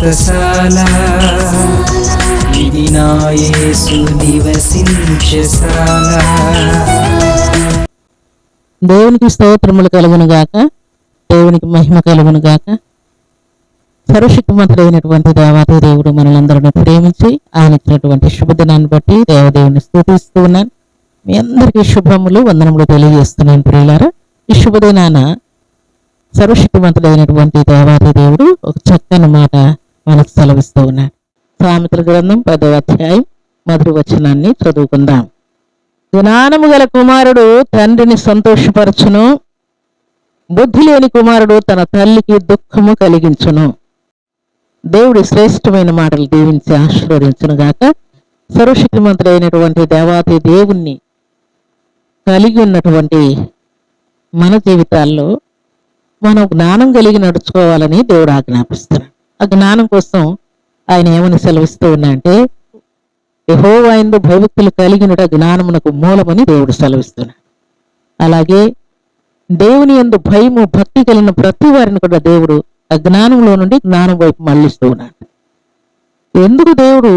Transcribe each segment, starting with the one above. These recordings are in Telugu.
వ్రతశాల ఇది నివసించశాల దేవునికి స్తోత్రములు కలుగును గాక. దేవునికి మహిమ కలుగును గాక. సర్వశక్తిమంతుడైనటువంటి దేవాది దేవుడు మనలందరిని ప్రేమించి ఆయన ఇచ్చినటువంటి శుభదినాన్ని బట్టి దేవదేవుని స్థుతిస్తూ ఉన్నాను. మీ అందరికీ శుభములు వందనములు తెలియజేస్తున్నాను ప్రియులారా. ఈ శుభదినాన సర్వశక్తిమంతుడైనటువంటి దేవాది దేవుడు ఒక చక్కని మాట మనకు సెలవిస్తూ ఉన్నాడు సామెతల గ్రంథం పదవ అధ్యాయం మొదటి వచనాన్ని చదువుకుందాం. జ్ఞానము గల కుమారుడు తండ్రిని సంతోషపరచును. బుద్ధి లేని కుమారుడు తన తల్లికి దుఃఖము కలిగించును. దేవుడి శ్రేష్టమైన మాటలు దీవించి ఆశీర్వదించును గాక. సర్వశక్తిమంతుడైనటువంటి దేవాది దేవుణ్ణి కలిగి ఉన్నటువంటి మన జీవితాల్లో మనం జ్ఞానం కలిగి నడుచుకోవాలని దేవుడు ఆజ్ఞాపిస్తున్నాడు. ఆ జ్ఞానం కోసం ఆయన ఏమని సెలవిస్తూ ఉన్నా అంటే యహోవాయందు భయభక్తులు కలిగినట జ్ఞానమునకు మూలమని దేవుడు సెలవిస్తున్నాడు. అలాగే దేవుని యందు భయము భక్తి కలిగిన ప్రతి వారిని కూడా దేవుడు అజ్ఞానంలో నుండి జ్ఞానం వైపు మళ్ళిస్తూ ఉన్నాడు. ఎందుకు దేవుడు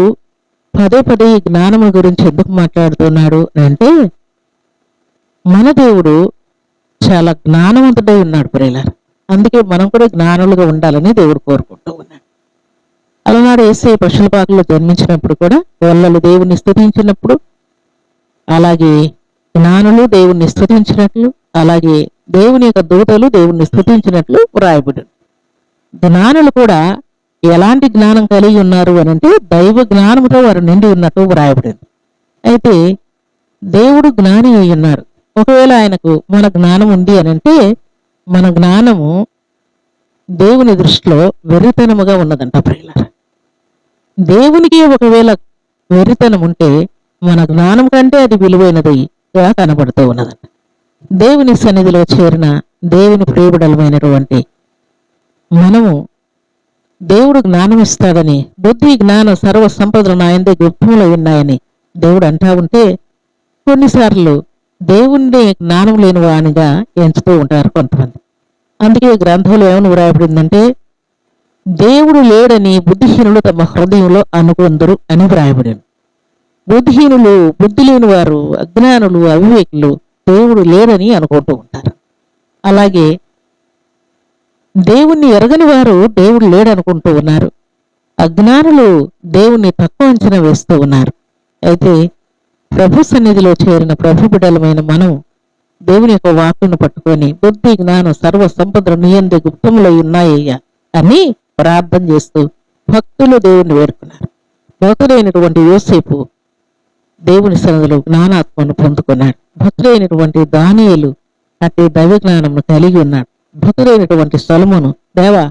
పదే పదే ఈ జ్ఞానము గురించి ఎందుకు మాట్లాడుతున్నాడు అంటే మన దేవుడు చాలా జ్ఞానవంతుడై ఉన్నాడు ప్రేలారు అందుకే మనం కూడా జ్ఞానులుగా ఉండాలని దేవుడు కోరుకుంటూ ఉన్నాడు అలనాడు ఏసే పశులపాకలో జన్మించినప్పుడు కూడా గొల్లలు దేవుణ్ణి స్థుతించినప్పుడు అలాగే జ్ఞానులు దేవుణ్ణి స్థుతించినట్లు అలాగే దేవుని యొక్క దూతలు దేవుణ్ణి స్థుతించినట్లు వ్రాయబడి జ్ఞానులు కూడా ఎలాంటి జ్ఞానం కలిగి ఉన్నారు అని అంటే దైవ జ్ఞానంతో వారు నిండి ఉన్నట్టు వ్రాయబడింది. అయితే దేవుడు జ్ఞాని అయి ఉన్నారు. ఒకవేళ ఆయనకు మన జ్ఞానం ఉంది అని అంటే మన జ్ఞానము దేవుని దృష్టిలో వెర్రితనముగా ఉన్నదంట ప్రియులారా. దేవునికి ఒకవేళ వెర్రితనం ఉంటే మన జ్ఞానం కంటే అది విలువైనదిగా కనబడుతూ ఉన్నదంట. దేవుని సన్నిధిలో చేరిన దేవుని ప్రియబడలమైనటువంటి మనము దేవుడు జ్ఞానం ఇస్తాడని బుద్ధి జ్ఞానం సర్వ సంపదలు నాయందే గుప్తములో ఉన్నాయని దేవుడు అంటా ఉంటే కొన్నిసార్లు దేవుణ్ణి జ్ఞానం లేని వానిగా ఎంచుతూ ఉంటారు కొంతమంది. అందుకే గ్రంథంలో ఏమని వ్రాయబడిందంటే దేవుడు లేడని బుద్ధిహీనులు తమ హృదయంలో అనుకుందరు అని వ్రాయబడింది. బుద్ధిహీనులు బుద్ధి లేని వారు అజ్ఞానులు అవివేకులు దేవుడు లేడని అనుకుంటూ ఉంటారు. అలాగే దేవుణ్ణి ఎరగని వారు దేవుడు లేడనుకుంటూ ఉన్నారు. అజ్ఞానులు దేవుణ్ణి తక్కువ అంచనా వేస్తూ ఉన్నారు. అయితే ప్రభు సన్నిధిలో చేరిన ప్రభు బిడలమైన మనం దేవుని యొక్క వాక్కును పట్టుకొని బుద్ధి జ్ఞానం సర్వ సంపదలు నియందు గుప్తములో ఉన్నాయ్యా అని ప్రార్థన చేస్తూ భక్తులు దేవుని వేడుకున్నారు. భక్తుడైనటువంటి యోసేపు దేవుని సన్నిధిలో జ్ఞానాత్మను పొందుకున్నాడు. భక్తుడైనటువంటి దానియులు అట్టి దైవ జ్ఞానమును కలిగి ఉన్నాడు. భక్తుడైనటువంటి సొలమును దేవా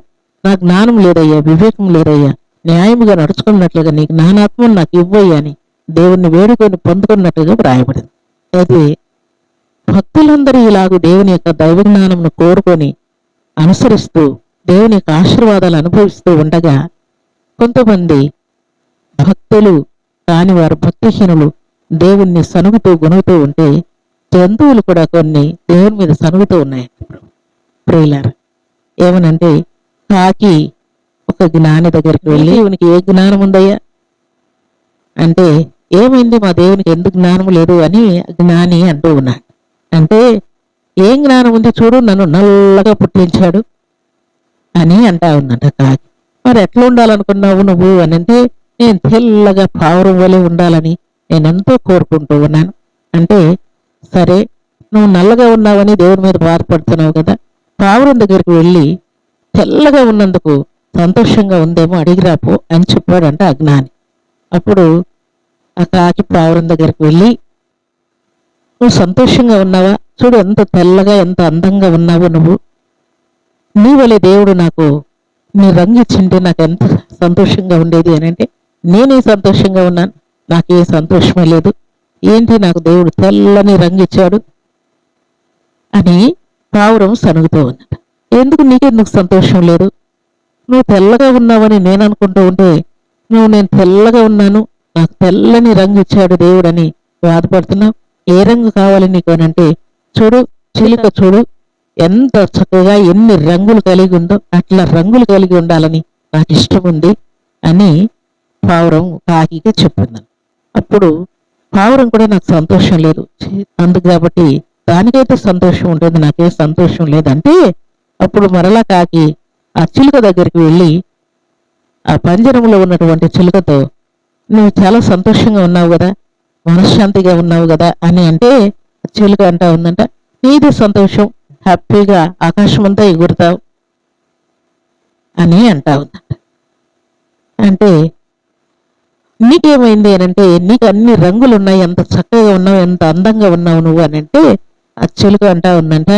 నా జ్ఞానం లేదయ్యా వివేకం లేదయ్యా న్యాయముగా నడుచుకున్నట్లుగా నీ జ్ఞానాత్మను నాకు ఇవ్వయ్యా అని దేవుని వేడుకొని పొందుకున్నట్టుగా వ్రాయబడింది. అయితే భక్తులందరూ ఇలాగ దేవుని యొక్క దైవ జ్ఞానమును కోరుకొని అనుసరిస్తూ దేవుని యొక్క ఆశీర్వాదాలు అనుభవిస్తూ ఉండగా కొంతమంది భక్తులు కాని వారు భక్తిహీనులు దేవుణ్ణి సనుగుతూ గునుగుతూ ఉంటే జంతువులు కూడా కొన్ని దేవుని మీద సనుగుతూ ఉన్నాయి ప్రియులర్ ఏమనంటే కాకి ఒక జ్ఞాని దగ్గరికి వెళ్ళి దేవునికి ఏ జ్ఞానం ఉందయ్యా అంటే ఏమైంది? మా దేవునికి ఎందుకు జ్ఞానం లేదు అని జ్ఞాని అంటూ ఉన్నాడు అంటే ఏం జ్ఞానం ఉంది చూడు నన్ను నల్లగా పుట్టించాడు అని అంటా ఉందంట కాకి మరి ఎట్లా ఉండాలనుకున్నావు నువ్వు అని అంటే నేను తెల్లగా పావురం వలె ఉండాలని నేను ఎంతో కోరుకుంటూ ఉన్నాను. అంటే సరే నువ్వు నల్లగా ఉన్నావని దేవుడి మీద బాధపడుతున్నావు కదా పావురం దగ్గరికి వెళ్ళి తెల్లగా ఉన్నందుకు సంతోషంగా ఉందేమో అడిగిరాపో అని చెప్పాడంట అజ్ఞాని అప్పుడు ఆ కాకి పావురం దగ్గరికి వెళ్ళి నువ్వు సంతోషంగా ఉన్నావా? చూడు ఎంత తెల్లగా ఎంత అందంగా ఉన్నావు నువ్వు. నీ వలె దేవుడు నాకు నీ రంగు ఇచ్చింటే నాకు ఎంత సంతోషంగా ఉండేది? అని అంటే నేనే సంతోషంగా ఉన్నాను. నాకే సంతోషమే లేదు. ఏంటి నాకు దేవుడు తెల్లని రంగు ఇచ్చాడు? అని పావురం సనుగుతూ ఉన్నది. ఎందుకు నీకెందుకు సంతోషం లేదు? నువ్వు తెల్లగా ఉన్నావని నేను అనుకుంటూ ఉంటే నువ్వు నేను తెల్లగా ఉన్నాను. నాకు తెల్లని రంగు ఇచ్చాడు దేవుడని బాధపడుతున్నావు? ఏ రంగు కావాలి నీకు అంటే చూడు చిలుక చూడు. ఎంత చక్కగా ఎన్ని రంగులు కలిగి ఉందో అట్లా రంగులు కలిగి ఉండాలని నాకు ఇష్టం ఉంది అని పావురం కాకికి చెప్పింది. అప్పుడు పావురం కూడా నాకు సంతోషం లేదు. అందుకు కాబట్టి దానికైతే సంతోషం ఉంటుంది నాకే సంతోషం లేదంటే అప్పుడు మరలా కాకి ఆ చిలుక దగ్గరికి వెళ్ళి ఆ పంజరంలో ఉన్నటువంటి చిలుకతో నువ్వు చాలా సంతోషంగా ఉన్నావు కదా మనశ్శాంతిగా ఉన్నావు కదా అని అంటే ఆ చిలుక అంటా ఉందంట. నీది సంతోషం హ్యాపీగా ఆకాశం అంతా ఎగురుతావు అని అంటా ఉందంట. అంటే నీకేమైంది అని అంటే నీకు అన్ని రంగులు ఉన్నాయి ఎంత చక్కగా ఉన్నావు ఎంత అందంగా ఉన్నావు నువ్వు అని అంటే ఆ చిలుక అంటా ఉందంట.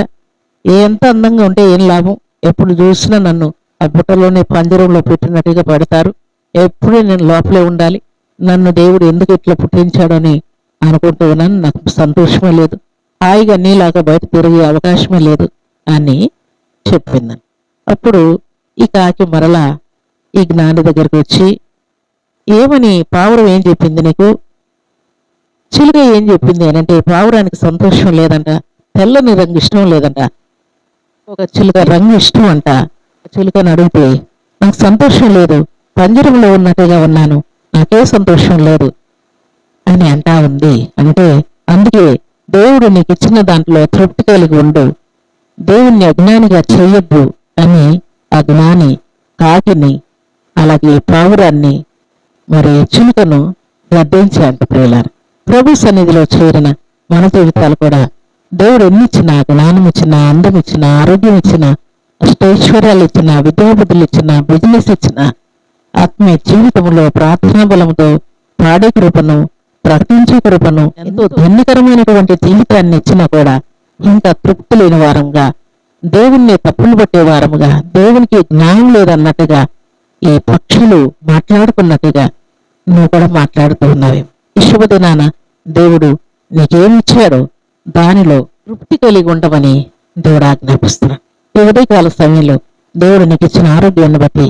ఎంత అందంగా ఉంటే ఏం లాభం? ఎప్పుడు చూసినా నన్ను ఆ బుట్టలోనే పంజరంలో పెట్టినట్టుగా పడతారు. ఎప్పుడూ నేను లోపలే ఉండాలి. నన్ను దేవుడు ఎందుకు ఇట్లా పుట్టించాడని అనుకుంటూ ఉన్నాను. నాకు సంతోషమే లేదు. హాయిగా నీలాగా బయట తిరిగే అవకాశమే లేదు అని చెప్పిందని అప్పుడు ఈ కాకి మరలా ఈ జ్ఞాని దగ్గరికి వచ్చి ఏమని పావురం ఏం చెప్పింది నీకు? చిలుక ఏం చెప్పింది? అని అంటే పావురానికి సంతోషం లేదంట తెల్లని రంగు ఇష్టం లేదంట ఒక చిలుక రంగు ఇష్టం అంట చిలుకని అడిగితే నాకు సంతోషం లేదు పంజరంలో ఉన్నట్టుగా ఉన్నాను నాకే సంతోషం లేదు అని అంటా ఉంది. అంటే అందుకే దేవుడు నీకు ఇచ్చిన దాంట్లో తృప్తి కలిగి ఉండు. దేవుణ్ణి అజ్ఞానిగా చేయొద్దు అని ఆ జ్ఞాని కాకిని అలాగే పావురాన్ని మరి చిలుకను గద్దించాంట ప్రేలారు ప్రభు సన్నిధిలో చేరిన మన జీవితాలు కూడా దేవుడు ఎన్నిచ్చినా జ్ఞానం ఇచ్చిన అందం ఇచ్చిన ఆరోగ్యం ఇచ్చిన అష్టైశ్వర్యాలు ఇచ్చిన విద్యాబుద్ధులు ఇచ్చిన బిజినెస్ ఇచ్చిన ఆత్మీయ జీవితంలో ప్రార్థనా బలంతో పాడే కృపను ప్రకటించే కృపను ఎంతో ధన్యకరమైనటువంటి జీవితాన్ని ఇచ్చినా కూడా ఇంకా తృప్తి లేని వారంగా దేవుణ్ణి తప్పులు పట్టే వారముగా దేవునికి జ్ఞానం లేదన్నట్టుగా ఈ పక్షులు మాట్లాడుకున్నట్టుగా నువ్వు కూడా మాట్లాడుతూ ఉన్నావు. శుభదినాన దేవుడు నీకేమిచ్చాడో దానిలో తృప్తి కలిగి ఉండమని దేవుడు ఆజ్ఞాపిస్తున్నాడు. ఈ ఉదయకాల సమయంలో దేవుడు నీకు ఇచ్చిన ఆరోగ్యాన్ని బట్టి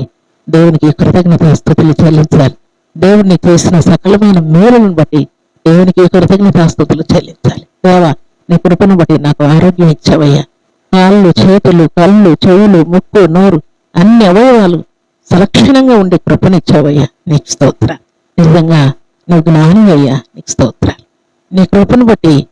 దేవునికి కృతజ్ఞత స్థుతులు చెల్లించాలి. దేవుడిని చేసిన సకలమైన మేలులను బట్టి దేవునికి కృతజ్ఞత స్థుతులు చెల్లించాలి. దేవా నీ కృపను బట్టి నాకు ఆరోగ్యం ఇచ్చావయ్యా. కాళ్ళు చేతులు కళ్ళు చెవులు ముక్కు నోరు అన్ని అవయవాలు సలక్షణంగా ఉండే కృపనిచ్చావయ్యా. నీకు స్తోత్ర నిజంగా నువ్వు జ్ఞానివయ్యా నీకు స్తోత్రాలు. నీ కృపను బట్టి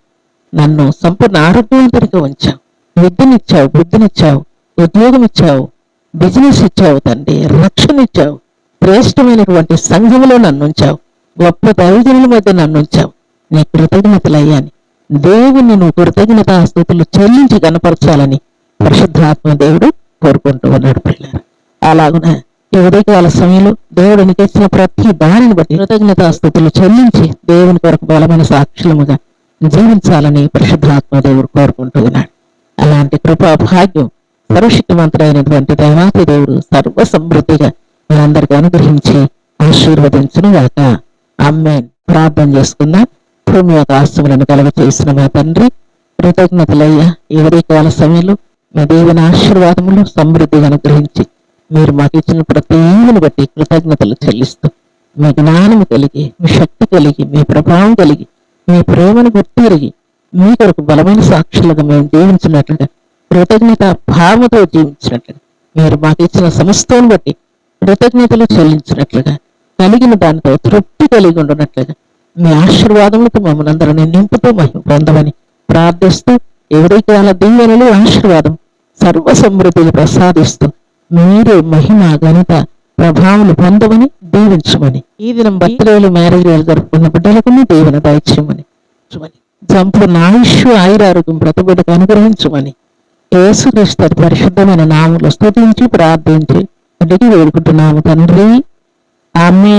నన్ను సంపూర్ణ ఆరోగ్యవంతుడిగా ఉంచావు. విద్యనిచ్చావు బుద్ధినిచ్చావు ఉద్యోగం ఇచ్చావు బిజినెస్ ఇచ్చావు తండ్రి రక్షణ ఇచ్చావు శ్రేష్టమైనటువంటి సంఘంలో నన్ను ఉంచావు గొప్ప దైవజనుల మధ్య నన్ను ఉంచావు. నీ కృతజ్ఞతలయ్యాని. దేవుణ్ణి నువ్వు కృతజ్ఞత చెల్లించి కనపరచాలని పరిశుద్ధాత్మ దేవుడు కోరుకుంటూ ఉన్నాడు పిల్లలు అలాగున ఈ ఉదయకాల సమయంలో దేవుడు నీకు ఇచ్చిన ప్రతి దానిని బట్టి కృతజ్ఞత చెల్లించి దేవుని కొరకు బలమైన సాక్షులముగా జీవించాలని పరిశుద్ధాత్మ దేవుడు కోరుకుంటూ ఉన్నాడు. అలాంటి కృపా భాగ్యం సర్వశక్తివంతుడైనటువంటి దేవాతి దేవుడు సర్వ సమృద్ధిగా మనందరికీ అనుగ్రహించి ఆశీర్వదించిన గాక. అమ్మేన్ ప్రార్థన చేసుకుందాం. భూమి యొక్క ఆస్తులను కలుగ చేసిన మా తండ్రి కృతజ్ఞతలయ్యా. ఈ ఉదయకాల సమయంలో మీ దేవుని ఆశీర్వాదములు సమృద్ధిగా అనుగ్రహించి మీరు మాకు ఇచ్చిన ప్రతి బట్టి కృతజ్ఞతలు చెల్లిస్తూ మీ జ్ఞానము కలిగి మీ శక్తి కలిగి మీ ప్రభావం కలిగి మీ ప్రేమను గుర్తిరిగి మీ కొరకు బలమైన సాక్షులుగా మేము జీవించినట్లుగా కృతజ్ఞత భావముతో జీవించినట్లుగా మీరు మాకు ఇచ్చిన సమస్తాన్ని బట్టి కృతజ్ఞతలు చెల్లించినట్లుగా కలిగిన దానితో తృప్తి కలిగి ఉండనట్లుగా మీ ఆశీర్వాదములతో మమ్మల్ని అందరినీ నింపుతూ మహిమ పొందమని ప్రార్థిస్తూ ఎవరికాల దీవెనలు ఆశీర్వాదం సర్వ సమృద్ధిని ప్రసాదిస్తూ మీరే మహిమ ఘనత ప్రభావం పొందమని దీవించమని ఈ దినం బర్త్డేలు మ్యారేజ్ జరుపుకున్న బిడ్డలకు మీ దీవెన దయచేయమని సంపూర్ణ ఆయుష్ ఆయురారోగ్యం ప్రతిబిడ్డకు అనుగ్రహించమని యేసుక్రీస్తు పరిశుద్ధమైన నామలు స్తుతించి ప్రార్థించి అడిగి వేడుకుంటున్నాము తండ్రి. ఆమె